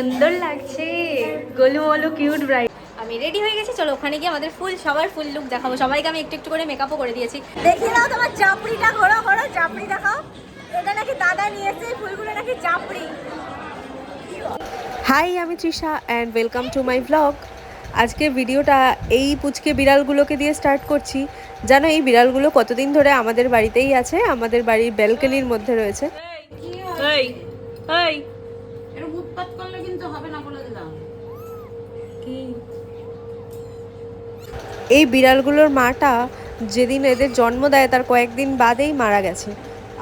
সুন্দর লাগছে। গোলু মোলু কিউট ব্রাইড আমি রেডি হয়ে গেছি চলো ওখানে গিয়ে আমাদের ফুল সবার ফুল লুক দেখাবো। সবাইকে আমি একটু একটু করে মেকআপও করে দিয়েছি। দেখি দাও তোমার চাপড়িটা ঘোরো ঘোরো চাপড়ি দেখাও। এটা নাকি দাদা নিয়েছে ফুলগুলো নাকি চাপড়ি। হাই আমি Trisha and welcome to my blog আজকে ভিডিওটা এই পুচকে বিড়ালগুলোকে দিয়ে স্টার্ট করছি। জানো এই বিড়ালগুলো কতদিন ধরে আমাদের বাড়িতেই আছে? আমাদের বাড়ির ব্যালকনির মধ্যে রয়েছে। এই এই এরকম উৎপাত করলে এই বিড়ালগুলোর মাটা যেদিন এদের জন্ম দেয় তার কয়েকদিন বাদেই মারা গেছে।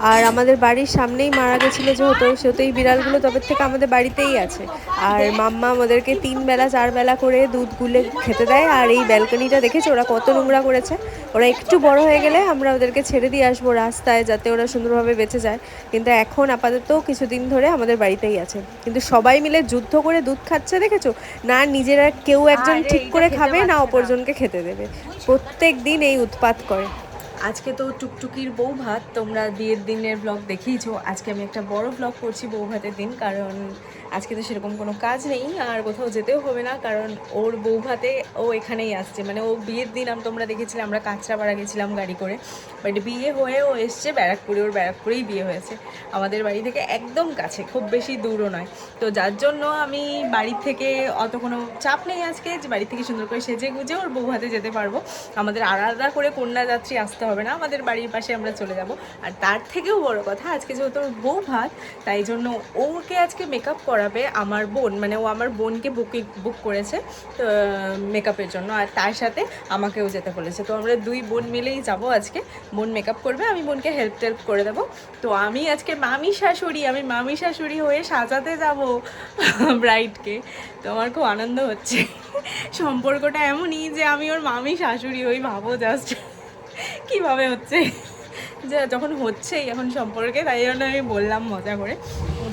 আর আমাদের বাড়ির সামনেই মারা গেছিল যেহেতু সেহেতু এই বিড়ালগুলো তবে থেকে আমাদের বাড়িতেই আছে। আর মাম্মা আমাদেরকে তিন বেলা চার বেলা করে দুধ গুলে খেতে দেয় আর এই ব্যালকনিটা দেখেছে? ওরা কত নোংরা করেছে। ওরা একটু বড় হয়ে গেলে আমরা ওদেরকে ছেড়ে দিয়ে আসব রাস্তায় যাতে ওরা সুন্দরভাবে বেঁচে যায়। কিন্তু এখন আপাতত কিছুদিন ধরে আমাদের বাড়িতেই আছে। কিন্তু সবাই মিলে যুদ্ধ করে দুধ খাচ্ছে দেখেছ? না নিজেরা কেউ একজন ঠিক করে খাবে না। অপরজনকে খেতে দেবে। প্রত্যেক দিন এই উৎপাত করে। আজকে তো টুকটুকির বউ ভাত, তোমরা বিয়ের দিনের ব্লগ দেখেইছো আজকে আমি একটা বড় ব্লগ করছি বউ ভাতের দিন, কারণ আজকে তো সেরকম কোনো কাজ নেই, আর কোথাও যেতেও হবে না, কারণ ওর বউ ভাতে ও এখানেই আসছে। মানে ও বিয়ের দিন আম তোমরা দেখেছিলে, আমরা কাঁচরাপাড়া গেছিলাম গাড়ি করে। বাট বিয়ে হয়ে ও এসছে, ব্যারাকপুরে ওর ব্যারাকপুরেই বিয়ে হয়েছে। আমাদের বাড়ি থেকে একদম কাছে, খুব বেশি দূরও নয়। তো যার জন্য আমি বাড়ি থেকে অত কোনো চাপ নেই আজকে, যে বাড়ি থেকে সুন্দর করে সেজে গুজে ওর বউ ভাতে যেতে পারব। আমাদের আলাদা করে কন্যাযাত্রী আসতে হবে না, আমাদের বাড়ির পাশে আমরা চলে যাব। আর তার থেকেও বড় কথা, আজকে যেহেতু ওর বউ ভাত, তাই জন্য ওকে আজকে মেকআপ করাবে আমার বোন মানে ও আমার বোনকে বুকিং বুক করেছে, তো মেকআপের জন্য। আর তার সাথে আমাকেও যেতে বলেছে। তো আমরা দুই বোন মিলেই যাব আজকে। বোন মেকআপ করবে, আমি বোনকে হেল্প টেল্প করে দেবো। তো আমি আজকে মামি শাশুড়ি, আমি মামি শাশুড়ি হয়ে সাজাতে যাব ব্রাইডকে তো আমার খুব আনন্দ হচ্ছে। সম্পর্কটা এমনই যে আমি ওর মামি শাশুড়ি ওই ভাবো জাস্ট কীভাবে হচ্ছে? যে যখন হচ্ছেই এখন সম্পর্কে, তাই জন্য আমি বললাম মজা করে।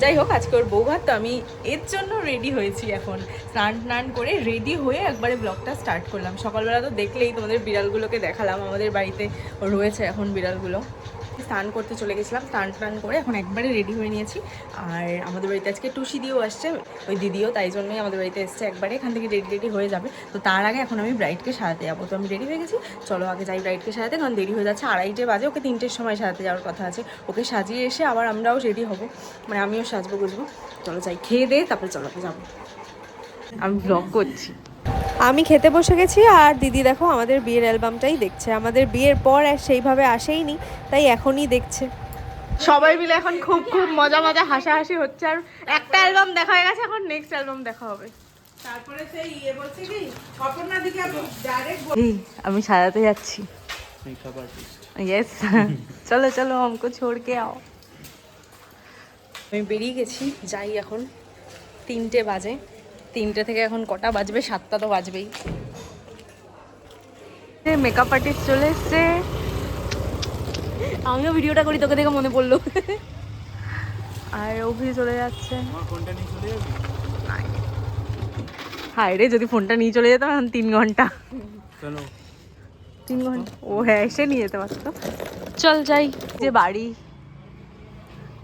যাই হোক, আজকে ওর বউ ভাত, তো আমি এর জন্য রেডি হয়েছি এখন। স্নান টান করে রেডি হয়ে একবারে ব্লগটা স্টার্ট করলাম। সকালবেলা তো দেখলেই তোমাদের বিড়ালগুলোকে দেখালাম। আমাদের বাড়িতে রয়েছে এখন বিড়ালগুলো। স্নান করতে চলে গেছিলাম, স্নান টান করে এখন একবারে রেডি হয়ে নিয়েছি। আর আমাদের বাড়িতে আজকে টুসি দিও আসছে, ওই দিদিও তাই জন্যই আমাদের বাড়িতে এসছে একবারে, এখান থেকে রেডি রেডি হয়ে যাবে। তো তার আগে এখন আমি ব্রাইডকে সাজাতে যাব। তো আমি রেডি হয়ে গেছি, চলো আগে যাই ব্রাইডকে সাজাতে, কারণ দেরি হয়ে যাচ্ছে, আড়াইটে বাজে, ওকে তিনটের সময় সাজাতে যাওয়ার কথা আছে। ওকে সাজিয়ে এসে আবার আমরাও রেডি হব। মানে আমিও সাজবো, গুজবো। চলো যাই, খেয়ে দিয়ে তারপরে চলো যাব। আমি ব্লগ করছি। আমি খেতে বসে গেছি আর দিদি দেখো আমাদের বিয়ের অ্যালবামটাই দেখছে। আমাদের বিয়ের পর আর সেইভাবে আসেইনি তাই এখনই দেখছে। সবাই মিলে এখন খুব খুব মজা মজা হাসাহাসি হচ্ছে আর একটা অ্যালবাম দেখা হয়ে গেছে এখন নেক্সট অ্যালবাম দেখা হবে। তারপরে সেই ইয়ে বলছে কি অপর্ণা দিকে ডাইরেক্ট আমি সাজাতে যাচ্ছি। মেকআপ আর্টিস্ট ইয়েস চলো চলো আমকো ছোড় কে আও। আমি বেরিয়ে গেছি যাই এখন তিনটে বাজে। তিনটে থেকে এখন কটা বাজবে? সাতটা তো বাজবেই। মেকআপ আর্টিস্ট চলে এসছে। আমিও ভিডিওটা করি তোকে দেখে মনে পড়ল। আর অভি চলে যাচ্ছে। আমার ফোনটা নিয়ে চলে যাবি? হায় রে যদি ফোনটা নিয়ে চলে যেতাম এখন তিন ঘণ্টা। তিন ঘণ্টা। ও হ্যাঁ এসে নিয়ে যেতে পারতো। চল যাই। যে বাড়ি।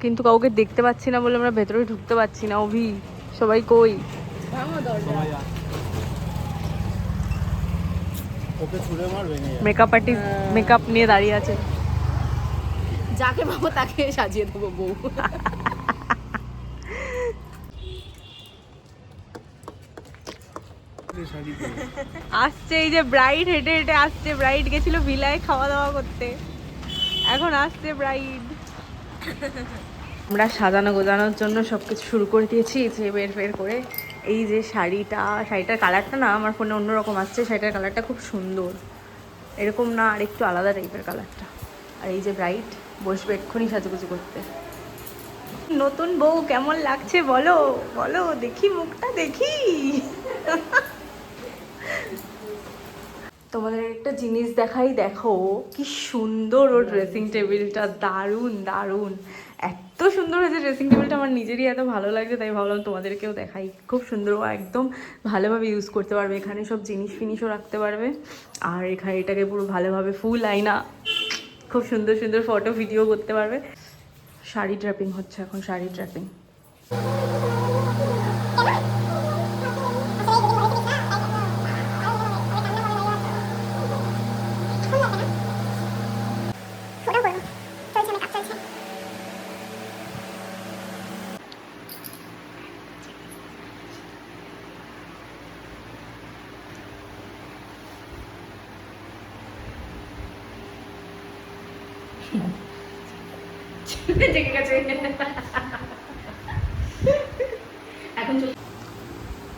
কিন্তু কাউকে দেখতে পাচ্ছি না বলে আমরা ভেতরে ঢুকতে পারছি না অভি। সবাই কই? ওকে ছুড়ে মার মেকআপ আর্টিস্ট মেকআপ নিয়ে দাঁড়িয়ে আছে। যাকে পাবো তাকে সাজিয়ে দেবো বউ। আসছে এই যে ব্রাইড হেঁটে হেঁটে আসছে। ব্রাইড গেছিল ভিলায় খাওয়া দাওয়া করতে। এখন আসছে ব্রাইড আমরা সাজানো গোজানোর জন্য সব কিছু শুরু করে দিয়েছি যে বের বের করে। এই যে শাড়িটা, শাড়িটার কালারটা না আমার ফোনে অন্যরকম আসছে, শাড়িটার কালারটা খুব সুন্দর। এরকম না আর একটু আলাদা টাইপের কালারটা। আর এই যে ব্রাইট বসবে এক্ষুনি সাজুগুজু করতে। নতুন বউ কেমন লাগছে বলো? বলো, দেখি মুখটা, দেখি। তোমাদের একটা জিনিস দেখাই, দেখো, কি সুন্দর ওর ড্রেসিং টেবিলটা দারুণ দারুণ। এতো সুন্দর হয়েছে ড্রেসিং টেবিলটা আমার নিজেরই এত ভালো লাগছে, তাই ভাবলাম তোমাদেরকেও দেখাই। খুব সুন্দর, ও একদম ভালোভাবে ইউজ করতে পারবে, এখানে সব জিনিস ফিনিশও রাখতে পারবে। আর এখানে এটাকে পুরো ভালোভাবে ফুল আইনা খুব সুন্দর সুন্দর ফটো ভিডিও করতে পারবে। শাড়ি ট্র্যাপিং হচ্ছে এখন, শাড়ি ট্র্যাপিং Thank you.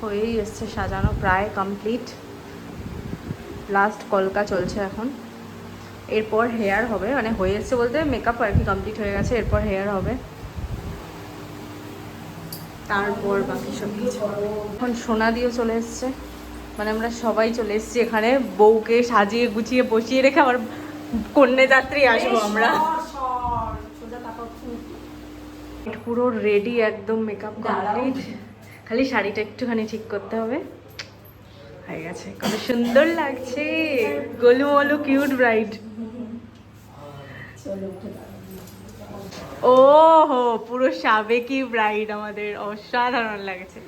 হয়েই এসছে সাজানো প্রায় কমপ্লিট লাস্ট কলকা চলছে এখন। এরপর হেয়ার হবে মানে হয়ে এসছে বলতে মেকআপ আর কি কমপ্লিট হয়ে গেছে এরপর হেয়ার হবে। তারপর বাকি সব কিছু। এখন সোনা দিয়েও চলে এসছে। মানে আমরা সবাই চলে এসেছি এখানে বউকে সাজিয়ে গুছিয়ে বসিয়ে রেখে আবার কন্যা যাত্রী আসব আমরা। পুরো রেডি একদম মেকআপ কমপ্লিট খালি শাড়িটা একটুখানি ঠিক করতে হবে। হয়ে গেছে। কত সুন্দর লাগছে। গোলু মলু কিউট ব্রাইড ও হো পুরো সাবেকি ব্রাইড আমাদের। অসাধারণ লাগছে।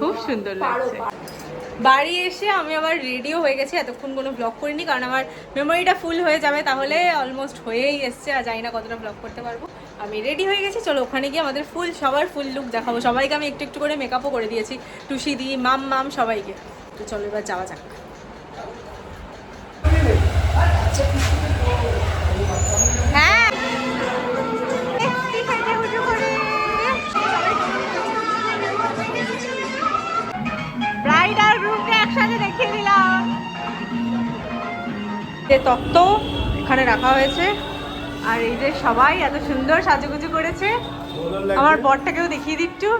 খুব সুন্দর লাগছে। বাড়ি এসে আমি আবার রেডিও হয়ে গেছি। এতক্ষণ কোনো ব্লগ করিনি কারণ আমার মেমোরিটা ফুল হয়ে যাবে। তাহলে অলমোস্ট হয়েই এসছে। আর জানি না কতটা ব্লগ করতে পারব। আমি রেডি হয়ে গেছি, চলো ওখানে গিয়ে আমাদের ফুল সবার ফুল লুক দেখাবো। সবাইকে আমি একটু একটু করে মেকআপও করে দিয়েছি। টুসি দি, মাম মাম, সবাইকে। তো চলো এবার যাওয়া যাক। হ্যাঁ। তত্ত্ব এখানে রাখা হয়েছে। আর এই যে সবাই এত সুন্দর সাজুগুজু করেছে। আমার বরটাকেও দেখিয়ে দিচ্ছু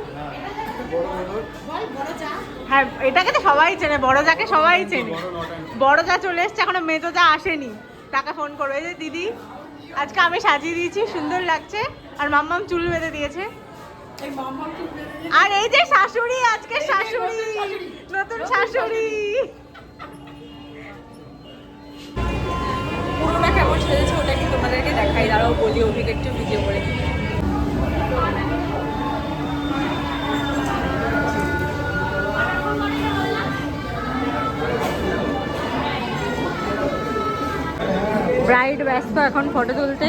হ্যাঁ এটাকে তো সবাই চেনে বড় যাকে সবাই চেনে। বড় যা চলে এসছে এখনও মেজো যা আসেনি। টাকা ফোন করবে। এই যে দিদি আজকে আমি সাজিয়ে দিয়েছি সুন্দর লাগছে। আর মাম্মাম চুল বেঁধে দিয়েছে। আর এই যে শাশুড়ি আজকে শাশুড়ি নতুন শাশুড়ি। পুরোটা কেমন সেজেছে তোমাদেরকে দেখাই দাঁড়াও বলি অভিকে একটু ভিডিও করে ব্রাইড ব্যস্ত এখন ফটো তুলতে।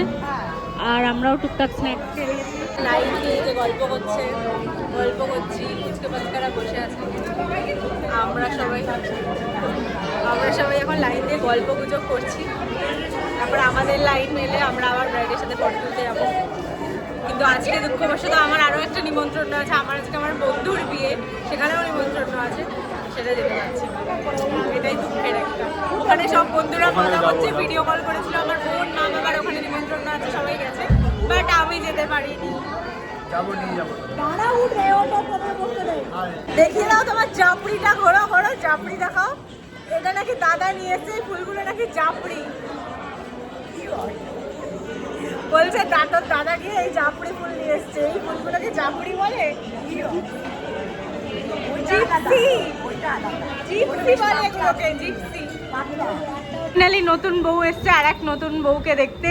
আর আমরাও টুকটাক স্ন্যাক দিয়ে যে গল্প করছে গল্প করছি ফুচকে পাচকারা বসে আছে। আমরা সবাই সবাই এখন লাইন দিয়ে গল্প গুজব করছি। তারপর আমাদের লাইন মেলে আমরা আবার ব্রাইডের সাথে ফটো তুলতে যাব। কিন্তু আজকে দুঃখবশত আমার আরও একটা নিমন্ত্রণ আছে। আমার আজকে আমার বন্ধুর বিয়ে সেখানেও নিমন্ত্রণ আছে। সেটা যেতে পারছি এটাই দুঃখের একটা। ওখানে সব বন্ধুরা কথা হচ্ছে ভিডিও কল করেছিল। আমার বোন মা বাবার ওখানে নিমন্ত্রণ আছে সবাই গেছে। বাট আমি যেতে পারিনি। দেখিয়ে দাও তোমার চাপড়িটা ঘোরো ঘোরো চাপড়ি দেখাও। এটা নাকি দাদা নিয়ে এসছে, এই ফুলগুলো নাকি চাপড়ি বলছে দাদর দাদা গিয়ে এই চাপড়ি ফুল নিয়ে এসছে। এই ফুলগুলোকে চাপড়ি বলে? ফাইনালি নতুন বউ এসছে, আর এক নতুন বউকে দেখতে।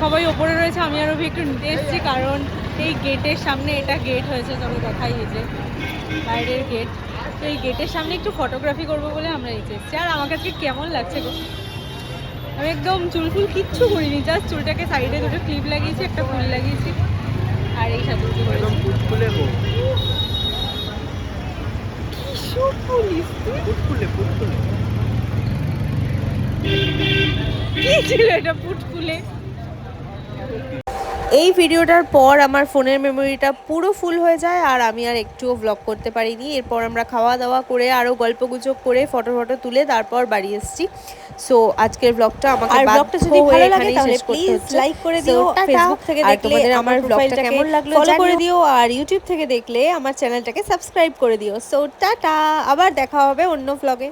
সবাই ওপরে রয়েছে, আমি আর অভি একটু নিতে এসেছি, কারণ এই গেটের সামনে এটা গেট হয়েছে তবে দেখাই যে বাইরের গেট তো এই গেটের সামনে একটু ফটোগ্রাফি করব বলে আমরা এই এসেছি। আর আমাকে আজকে কেমন লাগছে গো? আমি একদম চুল ফুল কিচ্ছু করিনি জাস্ট চুলটাকে সাইডে দুটো ক্লিপ লাগিয়েছি একটা ফুল লাগিয়েছি আর এই খুলে কি ছিল এটা পুটকুলে এই ভিডিওটার পর আমার ফোনের মেমোরিটা পুরো ফুল হয়ে যায় আর আমি আর একটুও ব্লগ করতে পারিনি। এরপর আমরা খাওয়া দাওয়া করে আরও গল্পগুজব করে ফটো ফটো তুলে তারপর বাড়ি এসেছি। সো আজকের ব্লগটা আমাকে আর ব্লগটা যদি ভালো লাগে তাহলে প্লিজ লাইক করে দিও ফেসবুক থেকে দেখলে আমার আমার ব্লগটা কেমন লাগল ফলো করে দিও আর ইউটিউব থেকে দেখলে আমার চ্যানেলটাকে সাবস্ক্রাইব করে দিও। সো টাটা আবার দেখা হবে অন্য ব্লগে